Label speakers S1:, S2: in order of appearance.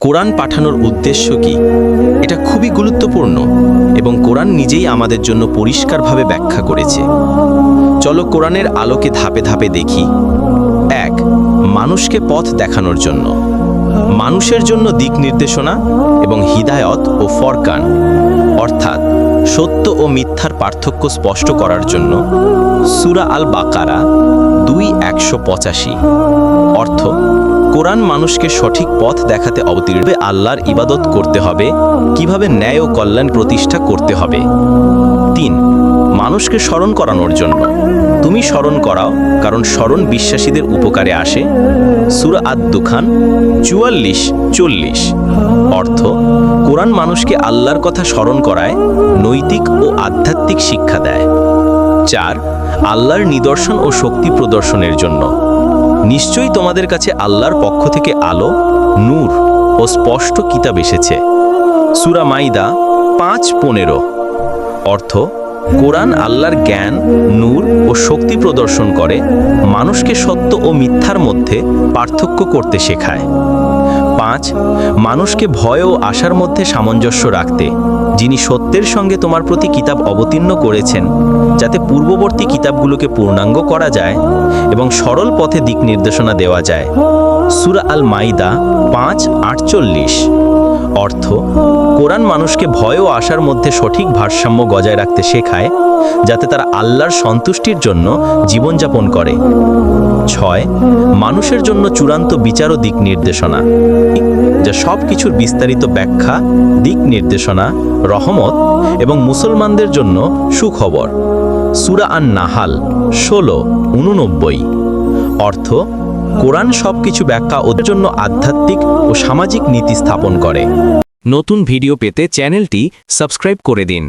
S1: কোরআন পাঠানোর উদ্দেশ্য কি? এটা খুবই গুরুত্বপূর্ণ এবং কোরআন নিজেই আমাদের জন্য পরিষ্কারভাবে ব্যাখ্যা করেছে। চলো কোরআনের আলোকে ধাপে ধাপে দেখি। এক, মানুষকে পথ দেখানোর জন্য। মানুষের জন্য দিক নির্দেশনা এবং হিদায়ত ও ফরকান, অর্থাৎ সত্য ও মিথ্যার পার্থক্য স্পষ্ট করার জন্য সুরা আল বাকারা দুই একশো পঁচাশি। অর্থ কোরআন মানুষকে সঠিক পথ দেখাতে অবতীর্ণ আল্লাহর ইবাদত করতে হবে, কীভাবে ন্যায় ও কল্যাণ প্রতিষ্ঠা করতে হবে। তিন, মানুষকে স্মরণ করানোর জন্য। তুমি স্মরণ করাও, কারণ স্মরণ বিশ্বাসীদের উপকারে আসে। সুরা আদ দুখান চুয়াল্লিশ, চল্লিশ। অর্থ, কোরআন মানুষকে আল্লাহর কথা স্মরণ করায়, নৈতিক ও আধ্যাত্মিক শিক্ষা দেয়। চার, আল্লাহর নিদর্শন ও শক্তি প্রদর্শনের জন্য। নিশ্চয়ই তোমাদের কাছে আল্লাহর পক্ষ থেকে আলো, নূর ও স্পষ্ট কিতাব এসেছে। সুরা মাইদা পাঁচ পনেরো। অর্থ, কোরআন আল্লাহর জ্ঞান, নূর ও শক্তি প্রদর্শন করে, মানুষকে সত্য ও মিথ্যার মধ্যে পার্থক্য করতে শেখায়। পাঁচ, মানুষকে ভয় ও আশার মধ্যে সামঞ্জস্য রাখতে, যিনি সত্যের সঙ্গে তোমার প্রতি কিতাব অবতীর্ণ করেছেন, যাতে পূর্ববর্তী কিতাবগুলোকে পূর্ণাঙ্গ করা যায় এবং সরল পথে দিক নির্দেশনা দেওয়া যায়। সুরা আল মাইদা পাঁচ, আটচল্লিশ। অর্থ, কোরআন মানুষকে ভয় ও আশার মধ্যে সঠিক ভারসাম্য বজায় রাখতে শেখায়, যাতে তারা আল্লাহর সন্তুষ্টির জন্য জীবনযাপন করে। ছয়, মানুষের জন্য চূড়ান্ত বিচার ও দিক নির্দেশনা, যা সব কিছুর বিস্তারিত ব্যাখ্যা, দিক নির্দেশনা, রহমত এবং মুসলমানদের জন্য সুখবর। সুরা আন নাহাল ষোলো, উননব্বই। অর্থ কোরআন সবকিছু ব্যাখ্যা ওদের জন্য আধ্যাত্মিক ও সামাজিক নীতি স্থাপন করে। নতুন ভিডিও পেতে চ্যানেলটি সাবস্ক্রাইব করে দিন।